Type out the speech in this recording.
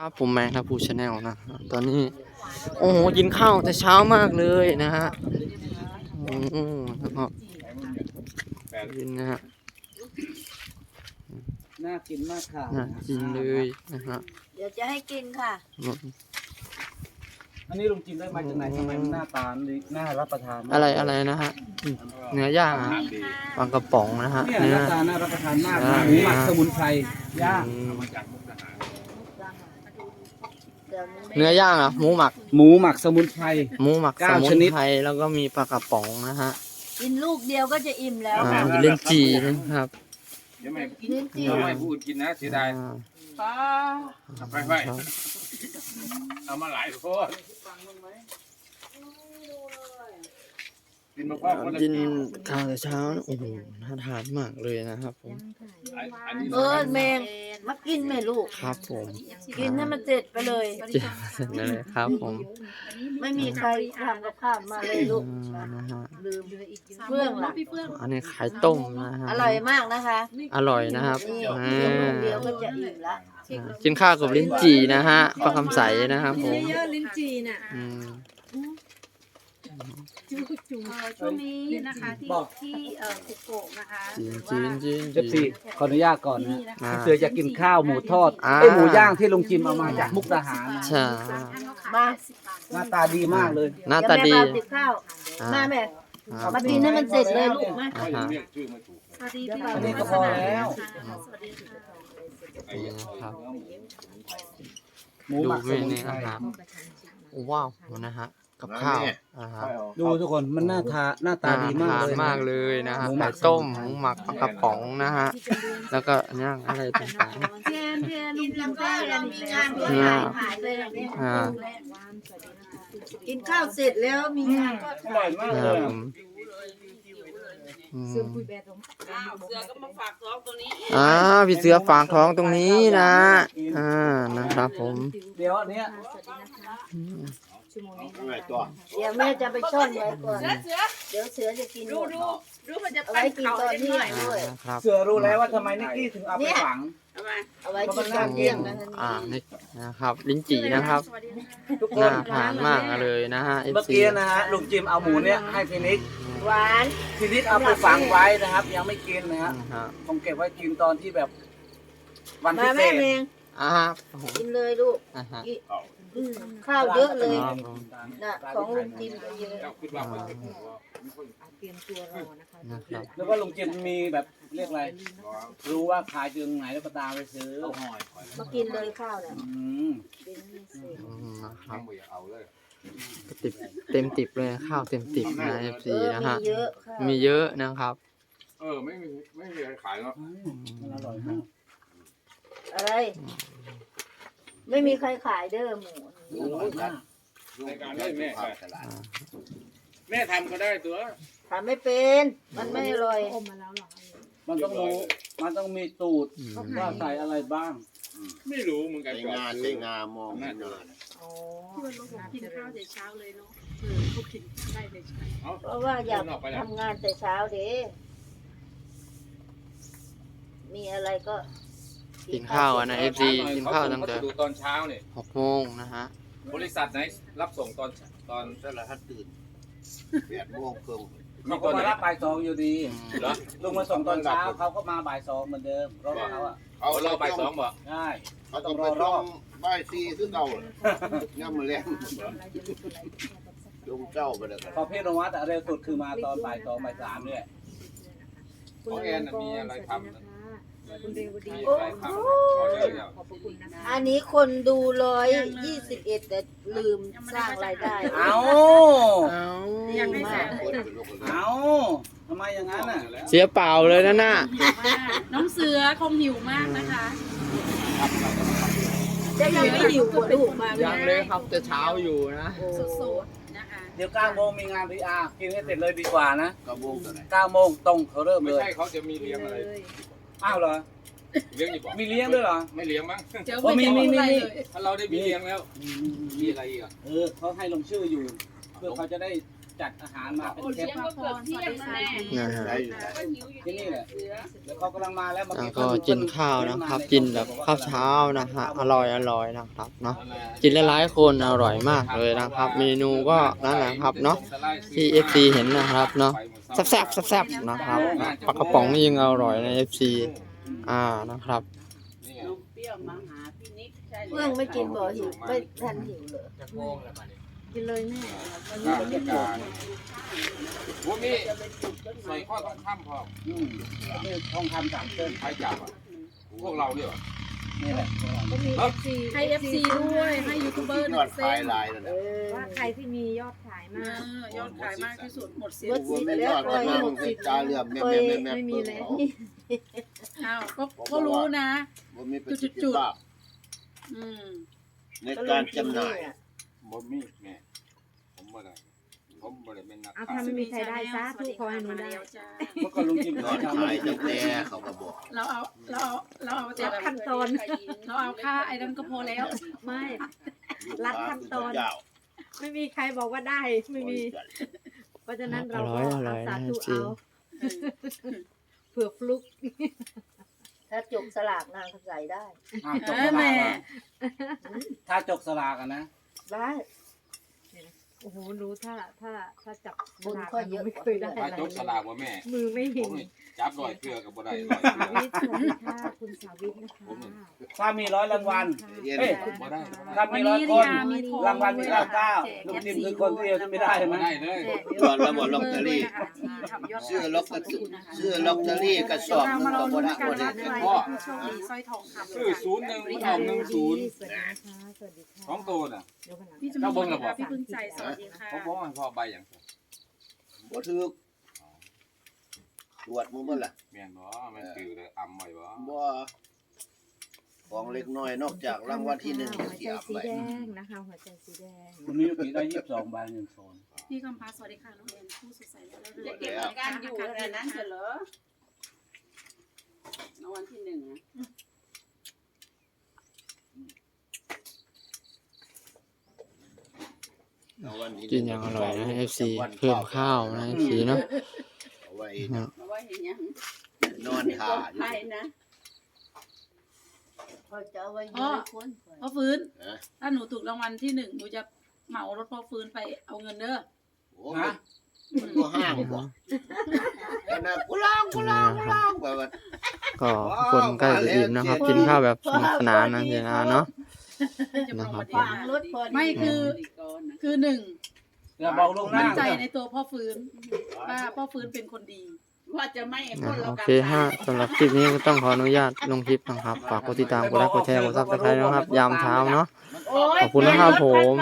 ครับผมแมงครับผู้ชาแนลนะฮะตอนนี้ โอ้โหกินข้าวแต่เช้ามากเลยนะฮะโอ้โหนะครับกินนะฮะน่ากินมากค่ะน่ากินเลยนะฮะเดี๋ยวจะให้กินค่ะ อันนี้ลุงจิมได้มาจากไหนทำไมมันหน้าตาดีน่ารับประทานมากอะไรอะไรนะฮะอืมเนื้อย่างอะปลากระป๋องนะฮะเนี่ยหเนื้อน้าตาน่ารับประทานมากอ่าหมูหมักสมุนไพรย่าง อืม เดี๋ยวนี้เนื้อย่างเหรอะหมูหมักหมูหมักสมุนไพร หมูหมักสเก้ามุชนนิด ไพรแล้วก็มีปลากระป๋องนะฮะกินลูกเดียวก็จะอิ่มแล้วอ่ามีเล่นจีนะครับเดี๋ยวไม่ลิ้นจี่เดี๋ยวไม่พูดกินนะเสียดายอ่าไปไปเอามาหลายโคตรกินมาพ่อคนละกินข้าวแต่เช้านะโอ้โหน่าทานมากเลยนะครับผมอันนี้เออแมง มากินไหมลูก ครับผมกินให้มันเสร็จไปเลย เจ็บเสร็จเลยครับผมไม่มีใครทำกับข้าวมาเลยลูกอ่านะฮะลืมเฟื่องล่ะอันนี้ไข่ต้มนะฮะอร่อยมากนะคะอร่อยนะครับนี่อ่กินลูากเดียวก็จะอิ่มละกินข้าวกับลิ้นจี่นะฮะปลาคำใสนะครับผมเยอะลิ้นจีน่ะอืม จูจูช่วงนี้นี่นะคะที่บอก ที่เอ่อคุโกะนะคะจีนจีนจีนเอฟซีขออนุญาตก่อนนะอ่าเสือจะกินข้าวหมูทอดอ่า ไอยหมูย่างที่ลุงจิมเอามาจากมุกดาหารนะใช่ มาหน้าตาดีมากเลย หน้าตาดี เยวแม่พติดข้าวอ่ามาแม่อ่า มากินให้มันเสร็จเลยลูกมา อ่าฮะเรียกชื่อไม่ถูกสวัสดีพี่อันนี้ก็พอแล้ว สวัสดีค่ะนี่นะครับหมูดูหมักสเมมุนนูไพรอาหารโอ้ว้าวนะฮะ กับข้าวนะฮะดูทุกคนมันหน้าทาหน้าตาดีมากน่ทนเลย มากเลยนะฮะหมูหมัไข่กต้มหมูหมักปลากระป๋องนะฮะ แล้วก็ย่างอะไรต่าง เพียนเพียนลุงแล้วก็เรามีงานเนี่ยขายเลยแบบนี้ๆอ่า กินข้าวเสร็จแล้วมีงานก็อร่อยมากนะเลครับยผมอืม เสื้อคุยแบดลงอ่าพี่เสือฝากท้องตรงนี้นะอ่านะครับผมเดี๋ยวอันเนี้ยอืมชั่วโมงนี้ไงตัวเดี๋ยวแม่จะไปช่อนไว้ก่อนเดี๋ยวเสือจะกินหมดรู้มันจะเอาไว้กินตอนเที่ยงด้วย นะครับเสือรู้แล้วว่าทำไมนิกกี้ถึงเอาไปฝังเอาไว้กินตอนเที่ยงนั้นอ่านี่นะครับ ลิ้นจี่นะครับสวัสดีนะคะทุกคน่านทานมากเลยนะฮะเมื่อ FC กี้นะฮะลุงจิมเอาหมูเนี่ยให้พินิก หวานพินิกเอาไปฝังไว้นะครับ ยังไม่กินนะฮะอืมฮะคงเก็บไว้กินตอนที่แบบ วันมาพิเศแม่ษเมงอ่าฮะผมกินเลยลูกอ่าฮะอืมข้าวเยอะเลยครับผมนะของลุงจิมก็เยอะเจ้าคิดว่าไม่ถูกเตรียมตัวรอนะคะนะครับแล้วว่าลุงจิมมีแบบเรียกอะไร รู้ว่าขายถึงไหนแล้วก็ตามไปซื้อมากินเลยข้าวเนี่ยอืมกินให้เสร็จอืมนะครับไม่อยากเอาเลยก็ติดเต็มติบเลยข้าวเต็มติบนะ FC เออนะมีฮะ เยอะข้าวมีเยอะนะครับ เออ ไม่มีไม่มีใครขายเนาะมันอร่อยมากอะไร ไม่มีใครขายเด้อหมูอร่อยมากในการได้แม่แม่ทำก็ได้ตัวทำไม่เป็น มันไม่อร่อย อมมาแล้วเหรอ มันต้องรู้มันต้องมีตูดอืม ว่าใส่อะไรบ้าง ไม่รู้เหมือนกันใช้งานใช้งามองไม่นานอ๋อกินข้าวแต่เช้าเลยเนาะเออเขากินได้แต่เช้าเพราะว่าอยากทำงานแต่เช้าเด้มีอะไรก็กินข้าวอะนะ FC กินข้าวตั้งแต่ดูตอนเช้าเนี่ยหกโมงนะฮะ บริษัทไหนรับส่งตอนตอนแต่ละท่านตื่นแปดโมงครึ่งเขาก็มารับบ่ายสองอยู่ดีเหรอลุงมาส่งตอนเช้าเขาก็มาบ่ายสองเหมือนเดิมรถเขาอะ เอารอบ่ายสองบ่ใช่เขาต้องไปร้องบ่ายสี่คือเก่าย่ำมาแรงลงเจ้าไปแล้วกันพอพี่นวัดอะเร็วสุดคือมาตอนบ่ายสองบ่ายสามเนี่ยของแอนน่ะมีอะไรทำนะ คุณเรวดีมีอะไรทำขอเยอะขอบพระคุณนะคะอันนี้คนดูร้อยยี่สิบเอ็ดแต่ลืมสร้างรายได้ เอาเอายังไม่มาแสกนคนเป็นลูกคนเอาทำไมอย่างนั้นอะเสียเปล่าเลยนะน่ะน้องเสือคงหิวมากนะคะจะยังไม่หิวกว่าลูกมาไหมยังเลยครับจะเช้าอยู่นะโอ้สดๆนะคะเดี๋ยวเก้าโมงมีงานพีอาร์กินให้เสร็จเลยดีกว่านะกระโบงตัวไหนเก้าโมงตรงเขาเริ่มไม่เลย ใช่เขาจะมีเลี้ยงอะไร อ้าวเหรอ เลี้ยงอีกบ่มีเลี้ยงด้วยเหรอ ไม่เลี้ยงมั้งเจอโอ้มีมีมีมีถ้าเราได้มีเลี้ยงแล้วมีอะไรอีกอะ เออเขาให้ลงชื่ออยู่ เพื่อเขาจะได้ จัดอาหารมาเป็นโอ้เชเลี้ฟยงก็เกือบเที่ยงแล้วแน่นะฮะได้อยู่ได้ก็หิวอยู่ที่นี่แหละแล้วเขากำลังมาแล้วมาแล้วเบก็กินข้าวนะครับ กินแบบข้าวเช้านะฮะอร่อยอร่อยนะครับเนาะกินหลายๆคนอร่อยมากเลยนะครับ เมนูก็นั่นแหละครับเนาะที่ FC เห็นนะครับเนาะแซ่บๆแซ่บๆนะครับปลากระป๋องนี่ยังอร่อยใน FC อ่านะครับนมเปรี้ยวมาหาพี่นิกใช่เพื่องไม่กินบ่หิวไม่ทันหิวเลยกิน เลยแม่พวกนี้ใส่ข้อต้องข้ามพออืมนี่ทองคำสามเส้นใครจับอะพวกเราเนี่ยนี่แหละก็มี FC ให้ FC ด้วยให้ยูทูบเบอร์หยนึ่อดงเส้ขายนลายแล้วเอนะอว่าใครที่มียอดขายมากยอดขายมากที่สุดหมดเส้นว่าไม่ยอดก็นั่งให้ตาเหลื่อมแม่แม่แม่แม่ไม่มีเปิดแล้วเขาอ้าวก็ก็รู้นะว่ามีประสิทธิภาพอืมในการจำหน่ายบ่มีแม่ผม บ่ได้ผมบ่ได้เป็นนักเอาขายทำไม่มีใครได้ซะทุกคนหนูได้ เมื่อก่อนลุงจิมยเขาอดทำขายตั้งแต่เขาก็บอกเราเอาเราเอาเราเอาแต่รัดแบบขั้นตอน เราเอาค่าไอ้นั่นก็พอแล้ว ไม่ ลูกรัดค้าขั้นคือตอน เจ้าไม่มีใครบอกว่าได้ไม่มีเพราะฉะนั้นเราก็อร่เอาอยๆสานะธุจริงเอาเผื่อฟลุกถ้าจกสลากนางก็ใส่ได้ห้ามจเอกอสลาแม่กนะถ้าจกสลากอะนะได้ โอ้โหรู้ถ้าถ้าถ้าจับบุญสลากก็เยอะ ไม่เคยได้ถ้าอะไรจกสลากว่าแม่ มือไม่ผเห็นมนี่จับร้อยเกลือก็บ่ได้คุณร้อยสาเกลือวิตสวัสดีค่ะคุณสาวิตนะคะถ้ามีร้อยรางวัล เย็น เอ้ย บ่ได้ถ้าวัมีนร้อยนี้คนี่นยมีทองรางวัลมีเก้าเก้าลุงจิมคือคนเดียวที่ไม่ได้ใช่ไหมบ่ได้เลยยอดแล้วหมดลอตเตอรี่ซื้อลอตเตอรี่ซื้อลอตเตอรี่กระสอบหนึงก็บ่ได้บ่ได้แต่พ่อโชคดีสร้อยทองคำซื้อศูนย์หนึ่งมันออกหนึ่งศูนย์สวัสดีนะคะสวัสดีค่ะสองตัวน่ะเดี๋ยวก่อนนะพี่จะเข้ามีเบิ่งแล้วบ่พี่พึ่งใจสวัสดีค่ะผมบอกให้พ่อใบอย่างบ่ถูกตรวจมึงเบิ่ล่ะแม่นบ่มันคือเลยอำไว้บ่บ่ของเล็กน้อยนอกจากรางวัลที่หนึ่งหัวที่ใจเอาสีไปแดงนะคะหัวใจสีแดงคุณนิวปีได้ยี่สิบสองใบเงินโซนพี่คำพาสวัสดีค่ะน้องแอนผู้สดใสและเรื่จะอยเก็บอาการอยู่อะไรนั้นเหรอรางวัลที่หนึ่งนะ รางวัลที่ห กินอย่างอร่อยนะ FC เพิ่มข้าวนะ FC เนาะเอาไว้ฮะเพราะว่าเห็นยังนอนท่าอยู่ไทยนะพอจะเอาไว้อยู่ในคนพ่อฟื้นฮะถ้าหนูถูกรางวัลที่หนึ่งหนูจะเหมารถพ่อฟื้นไปเอาเงินเด้อโอ้ฮะมันก็ห้างบ่ขนาดกูล้างกูล้างกูล้างแบบว่า ก็คนใกล้จะอิ่มนะครับ กินข้าวแบบสนุกสนานนะเจนาเนาะ จะประมาณฝางรถพอดีไม่คือ คือหนึ่งอย่าบอกลวงหน้ามั่นใจในตัวพ่อฟื้นว่าพ่อฟื้นเป็นคนดี ว่าจะไม่คนะนเราโอกัเคฮะสำหรับคลิปนี้ก็ต้องขออนุญาตลงคลิปนะครับ ฝากกดติดตามกดไลค์กดแชร์กดซับสไครต์นะครับ ยามเช้าเนาะโอ้ยขอบคุณนะครับผม